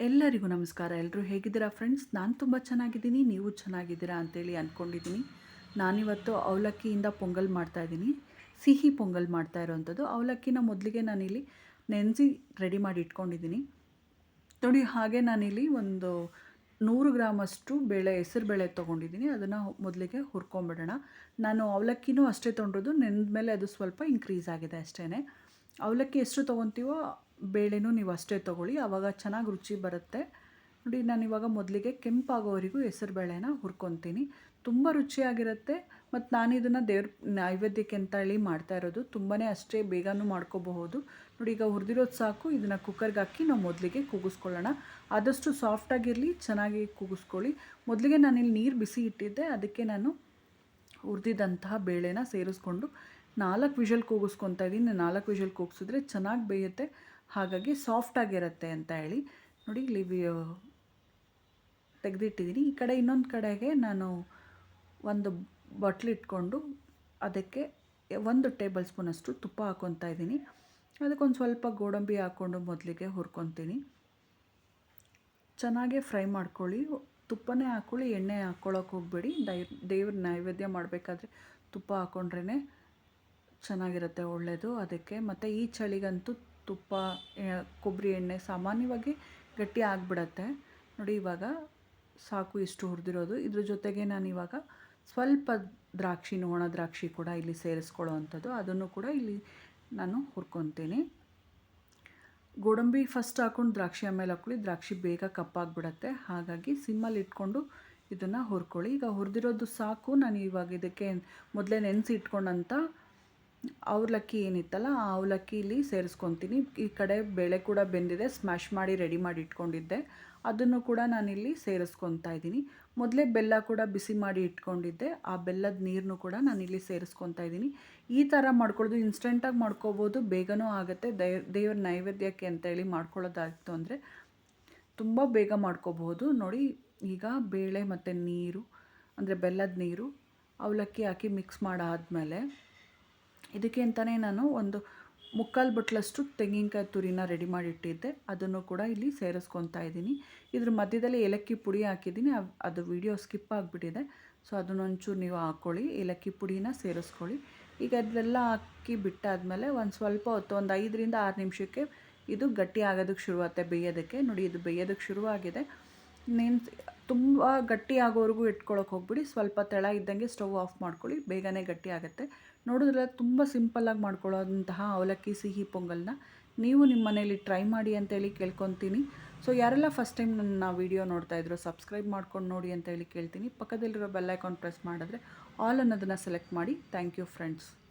ಎಲ್ಲರಿಗೂ ನಮಸ್ಕಾರ. ಎಲ್ಲರೂ ಹೇಗಿದ್ದೀರಾ ಫ್ರೆಂಡ್ಸ್? ನಾನು ತುಂಬ ಚೆನ್ನಾಗಿದ್ದೀನಿ. ನೀವು ಚೆನ್ನಾಗಿದ್ದೀರಾ ಅಂತೇಳಿ ಅಂದ್ಕೊಂಡಿದ್ದೀನಿ ನಾನಿವತ್ತು ಅವಲಕ್ಕಿಯಿಂದ ಪೊಂಗಲ್ ಮಾಡ್ತಾಯಿದ್ದೀನಿ ಸಿಹಿ ಪೊಂಗಲ್ ಮಾಡ್ತಾ ಇರೋವಂಥದ್ದು ಅವಲಕ್ಕಿನ ಮೊದಲಿಗೆ ನಾನಿಲ್ಲಿ ನೆನೆಸಿ ರೆಡಿ ಮಾಡಿ ಇಟ್ಕೊಂಡಿದ್ದೀನಿ. ನೋಡಿ, ಹಾಗೆ ನಾನಿಲ್ಲಿ ಒಂದು ನೂರು ಗ್ರಾಮಷ್ಟು ಬೇಳೆ, ಹೆಸರು ಬೇಳೆ ತೊಗೊಂಡಿದ್ದೀನಿ. ಅದನ್ನು ಮೊದಲಿಗೆ ಹುರ್ಕೊಂಬಿಡೋಣ. ನಾನು ಅವಲಕ್ಕಿನೂ ಅಷ್ಟೇ ತೊಗೊಂಡಿರೋದು ನೆನೆದ ಮೇಲೆ ಅದು ಸ್ವಲ್ಪ ಇನ್ಕ್ರೀಸ್ ಆಗಿದೆ ಅಷ್ಟೇ ಅವಲಕ್ಕಿ ಎಷ್ಟು ತೊಗೊತೀವೋ ಬೇಳೆನೂ ನೀವು ಅಷ್ಟೇ ತೊಗೊಳ್ಳಿ ಆವಾಗ ಚೆನ್ನಾಗಿ ರುಚಿ ಬರುತ್ತೆ. ನೋಡಿ, ನಾನು ಇವಾಗ ಮೊದಲಿಗೆ ಕೆಂಪಾಗೋವರೆಗೂ ಹೆಸರು ಬೇಳೆನ ಹುರ್ಕೊತೀನಿ. ತುಂಬ ರುಚಿಯಾಗಿರುತ್ತೆ ಮತ್ತು ನಾನು ಇದನ್ನು ದೇವ್ರ ನೈವೇದ್ಯಕ್ಕೆ ಅಂತ ಹೇಳಿ ಮಾಡ್ತಾ ಇರೋದು. ತುಂಬಾ ಅಷ್ಟೇ ಬೇಗನೂ ಮಾಡ್ಕೋಬಹುದು. ನೋಡಿ, ಈಗ ಹುರಿದಿರೋದು ಸಾಕು, ಇದನ್ನು ಕುಕ್ಕರ್ಗೆ ಹಾಕಿ ನಾವು ಮೊದಲಿಗೆ ಕೂಗಿಸ್ಕೊಳ್ಳೋಣ. ಆದಷ್ಟು ಸಾಫ್ಟಾಗಿರಲಿ ಚೆನ್ನಾಗಿ ಕೂಗಿಸ್ಕೊಳ್ಳಿ. ಮೊದಲಿಗೆ ನಾನಿಲ್ಲಿ ನೀರು ಬಿಸಿ ಇಟ್ಟಿದ್ದೆ, ಅದಕ್ಕೆ ನಾನು ಹುರಿದಿದ್ದಂತಹ ಬೇಳೆನ ಸೇರಿಸ್ಕೊಂಡು ನಾಲ್ಕು ವಿಷಲ್ ಕೂಗಿಸ್ಕೊತಾ ಇದ್ದೀನಿ ನಾಲ್ಕು ವಿಷಲ್ ಕೂಗಿಸಿದ್ರೆ ಚೆನ್ನಾಗಿ ಬೇಯುತ್ತೆ. ಹಾಗಾಗಿ ಸಾಫ್ಟಾಗಿರುತ್ತೆ ಅಂತ ಹೇಳಿ. ನೋಡಿ, ಇಲ್ಲಿ ತೆಗೆದಿಟ್ಟಿದ್ದೀನಿ ಈ ಕಡೆ ಇನ್ನೊಂದು ಕಡೆಗೆ ನಾನು ಒಂದು ಇಟ್ಕೊಂಡು ಅದಕ್ಕೆ ಒಂದು ಟೇಬಲ್ ಸ್ಪೂನಷ್ಟು ತುಪ್ಪ ಹಾಕ್ಕೊತಾ ಇದ್ದೀನಿ. ಅದಕ್ಕೊಂದು ಸ್ವಲ್ಪ ಗೋಡಂಬಿ ಹಾಕ್ಕೊಂಡು ಮೊದಲಿಗೆ ಹುರ್ಕೊತೀನಿ. ಚೆನ್ನಾಗೆ ಫ್ರೈ ಮಾಡ್ಕೊಳ್ಳಿ. ತುಪ್ಪನೇ ಹಾಕ್ಕೊಳ್ಳಿ ಎಣ್ಣೆ ಹಾಕ್ಕೊಳ್ಳೋಕೆ ಹೋಗಬೇಡಿ. ದೈ, ದೇವ್ರ ನೈವೇದ್ಯ ಮಾಡಬೇಕಾದ್ರೆ ತುಪ್ಪ ಹಾಕ್ಕೊಂಡ್ರೇ ಚೆನ್ನಾಗಿರುತ್ತೆ ಒಳ್ಳೆಯದು ಅದಕ್ಕೆ ಮತ್ತು ಈ ಚಳಿಗಂತೂ ತುಪ್ಪ ಕೊಬ್ಬರಿ ಎಣ್ಣೆ ಸಾಮಾನ್ಯವಾಗಿ ಗಟ್ಟಿ ಆಗಿಬಿಡತ್ತೆ. ನೋಡಿ, ಇವಾಗ ಸಾಕು ಇಷ್ಟು ಹುರಿದಿರೋದು. ಇದ್ರ ಜೊತೆಗೆ ನಾನು ಇವಾಗ ಸ್ವಲ್ಪ ದ್ರಾಕ್ಷಿ ಒಣ ದ್ರಾಕ್ಷಿ ಕೂಡ ಇಲ್ಲಿ ಸೇರಿಸ್ಕೊಳ್ಳೋ ಅಂಥದ್ದು ಅದನ್ನು ಕೂಡ ಇಲ್ಲಿ ನಾನು ಹುರ್ಕೊತೀನಿ. ಗೋಡಂಬಿ ಫಸ್ಟ್ ಹಾಕ್ಕೊಂಡು ದ್ರಾಕ್ಷಿ ಆಮೇಲೆ ಹಾಕ್ಕೊಳ್ಳಿ. ದ್ರಾಕ್ಷಿ ಬೇಗ ಕಪ್ಪಾಗಿಬಿಡತ್ತೆ. ಹಾಗಾಗಿ ಸಿಮ್ಮಲ್ಲಿ ಇಟ್ಕೊಂಡು ಇದನ್ನು ಹುರ್ಕೊಳ್ಳಿ. ಈಗ ಹುರಿದಿರೋದು ಸಾಕು. ನಾನು ಇವಾಗ ಇದಕ್ಕೆ ಮೊದಲೇ ನೆನೆಸಿ ಇಟ್ಕೊಂಡಂಥ ಅವಲಕ್ಕಿ ಏನಿತ್ತಲ್ಲ, ಆ ಅವಲಕ್ಕಿ ಇಲ್ಲಿ ಸೇರಿಸ್ಕೊತೀನಿ. ಈ ಕಡೆ ಬೇಳೆ ಕೂಡ ಬೆಂದಿದೆ ಸ್ಮ್ಯಾಶ್ ಮಾಡಿ ರೆಡಿ ಮಾಡಿ ಇಟ್ಕೊಂಡಿದ್ದೆ. ಅದನ್ನು ಕೂಡ ನಾನಿಲ್ಲಿ ಸೇರಿಸ್ಕೊತಾ ಇದ್ದೀನಿ. ಮೊದಲೇ ಬೆಲ್ಲ ಕೂಡ ಬಿಸಿ ಮಾಡಿ ಇಟ್ಕೊಂಡಿದ್ದೆ. ಆ ಬೆಲ್ಲದ ನೀರನ್ನು ಕೂಡ ನಾನಿಲ್ಲಿ ಸೇರಿಸ್ಕೊತಾ ಇದ್ದೀನಿ. ಈ ಥರ ಮಾಡ್ಕೊಳ್ಳೋದು ಇನ್ಸ್ಟೆಂಟಾಗಿ ಮಾಡ್ಕೋಬೋದು, ಬೇಗನೂ ಆಗುತ್ತೆ. ದೇವರ ನೈವೇದ್ಯಕ್ಕೆ ಅಂತೇಳಿ ಮಾಡ್ಕೊಳ್ಳೋದಾಯಿತು ಅಂದರೆ ತುಂಬ ಬೇಗ ಮಾಡ್ಕೋಬಹುದು. ನೋಡಿ, ಈಗ ಬೇಳೆ ಮತ್ತು ನೀರು, ಅಂದರೆ ಬೆಲ್ಲದ ನೀರು, ಅವಲಕ್ಕಿ ಹಾಕಿ ಮಿಕ್ಸ್ ಮಾಡಾದಮೇಲೆ ಇದಕ್ಕೆ ಅಂತಲೇ ನಾನು ಒಂದು ಮುಕ್ಕಾಲು ಬಟ್ಲಷ್ಟು ತೆಂಗಿನಕಾಯಿ ತುರಿನ ರೆಡಿ ಮಾಡಿ ಇಟ್ಟಿದ್ದೆ ಅದನ್ನು ಕೂಡ ಇಲ್ಲಿ ಸೇರಿಸ್ಕೊತಾ ಇದ್ದೀನಿ. ಇದ್ರ ಮಧ್ಯದಲ್ಲಿ ಏಲಕ್ಕಿ ಪುಡಿ ಹಾಕಿದ್ದೀನಿ. ಅದು ವಿಡಿಯೋ ಸ್ಕಿಪ್ ಆಗಿಬಿಟ್ಟಿದೆ. ಸೊ ಅದನ್ನೊಂಚೂರು ನೀವು ಹಾಕ್ಕೊಳ್ಳಿ ಏಲಕ್ಕಿ ಪುಡಿನ ಸೇರಿಸ್ಕೊಳ್ಳಿ. ಈಗ ಅದೆಲ್ಲ ಹಾಕಿ ಬಿಟ್ಟಾದಮೇಲೆ ಒಂದು ಸ್ವಲ್ಪ ಹೊತ್ತು, ಒಂದು ಐದರಿಂದ ಆರು ನಿಮಿಷಕ್ಕೆ ಇದು ಗಟ್ಟಿ ಆಗೋದಕ್ಕೆ ಶುರುವಾಗುತ್ತೆ, ಬೇಯೋದಕ್ಕೆ. ನೋಡಿ, ಇದು ಬೇಯೋದಕ್ಕೆ ಶುರುವಾಗಿದೆ. ನೆನ್ಸ್ ತುಂಬ ಗಟ್ಟಿ ಆಗೋವರೆಗೂ ಇಟ್ಕೊಳಕ್ಕೆ ಹೋಗ್ಬಿಡಿ. ಸ್ವಲ್ಪ ತೆಳ ಇದ್ದಂಗೆ ಸ್ಟವ್ ಆಫ್ ಮಾಡ್ಕೊಳ್ಳಿ. ಬೇಗನೆ ಗಟ್ಟಿ ಆಗುತ್ತೆ. ನೋಡಿದ್ರೆ ತುಂಬ ಸಿಂಪಲ್ಲಾಗಿ ಮಾಡ್ಕೊಳ್ಳೋಂತಹ ಅವಲಕ್ಕಿ, ಸಿಹಿ ಪೊಂಗಲ್ನ ನೀವು ನಿಮ್ಮ ಮನೇಲಿ ಟ್ರೈ ಮಾಡಿ ಅಂತೇಳಿ ಕೇಳ್ಕೊತೀನಿ. ಸೊ, ಯಾರೆಲ್ಲ ಫಸ್ಟ್ ಟೈಮ್ ನನ್ನ ವೀಡಿಯೋ ನೋಡ್ತಾ ಇದ್ರು ಸಬ್ಸ್ಕ್ರೈಬ್ ಮಾಡ್ಕೊಂಡು ನೋಡಿ ಅಂತ ಹೇಳಿ ಕೇಳ್ತೀನಿ. ಪಕ್ಕದಲ್ಲಿರೋ ಬೆಲ್ ಐಕಾನ್ ಪ್ರೆಸ್ ಮಾಡಿದ್ರೆ ಆಲ್ ಅನ್ನೋದನ್ನು ಸೆಲೆಕ್ಟ್ ಮಾಡಿ. Thank you friends.